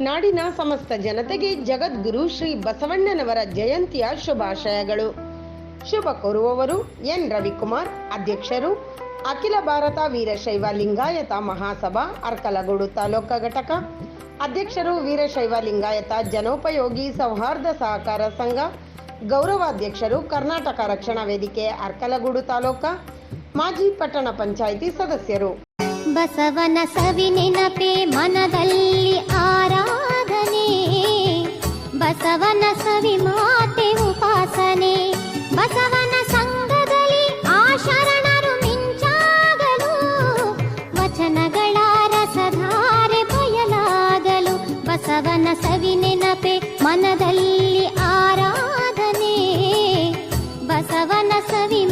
ನಾಡಿನ ಸಮಸ್ತ ಜನತೆಗೆ ಜಗದ್ಗುರು ಶ್ರೀ ಬಸವಣ್ಣನವರ ಜಯಂತಿಯ ಶುಭಾಶಯಗಳು. ಶುಭ ಕೋರುವವರು ಎನ್ ರವಿಕುಮಾರ್, ಅಧ್ಯಕ್ಷರು ಅಖಿಲ ಭಾರತ ವೀರಶೈವ ಲಿಂಗಾಯತ ಮಹಾಸಭಾ, ಅರ್ಕಲಗೂಡು ತಾಲೂಕ ಘಟಕ, ಅಧ್ಯಕ್ಷರು ವೀರಶೈವ ಲಿಂಗಾಯತ ಜನೋಪಯೋಗಿ ಸೌಹಾರ್ದ ಸಹಕಾರ ಸಂಘ, ಗೌರವಾಧ್ಯಕ್ಷರು ಕರ್ನಾಟಕ ರಕ್ಷಣಾ ವೇದಿಕೆ, ಅರ್ಕಲಗೂಡು ತಾಲೂಕ, ಮಾಜಿ ಪಟ್ಟಣ ಪಂಚಾಯಿತಿ ಸದಸ್ಯರು. ಬಸವನ ಸವಿ ಬಸವನ ಸವಿ ಮಾತೆ ಉಪಾಸನೆ. ಬಸವನ ಸಂಘದಲ್ಲಿ ಆಶರಣರು ಮಿಂಚಾಗಲು. ವಚನಗಳ ರಸಧಾರೆ ಬಯಲಾಗಲು. ಬಸವನ ಸವಿ ನೆನಪೆ ಮನದಲ್ಲಿ ಆರಾಧನೆ. ಬಸವನ ಸವಿ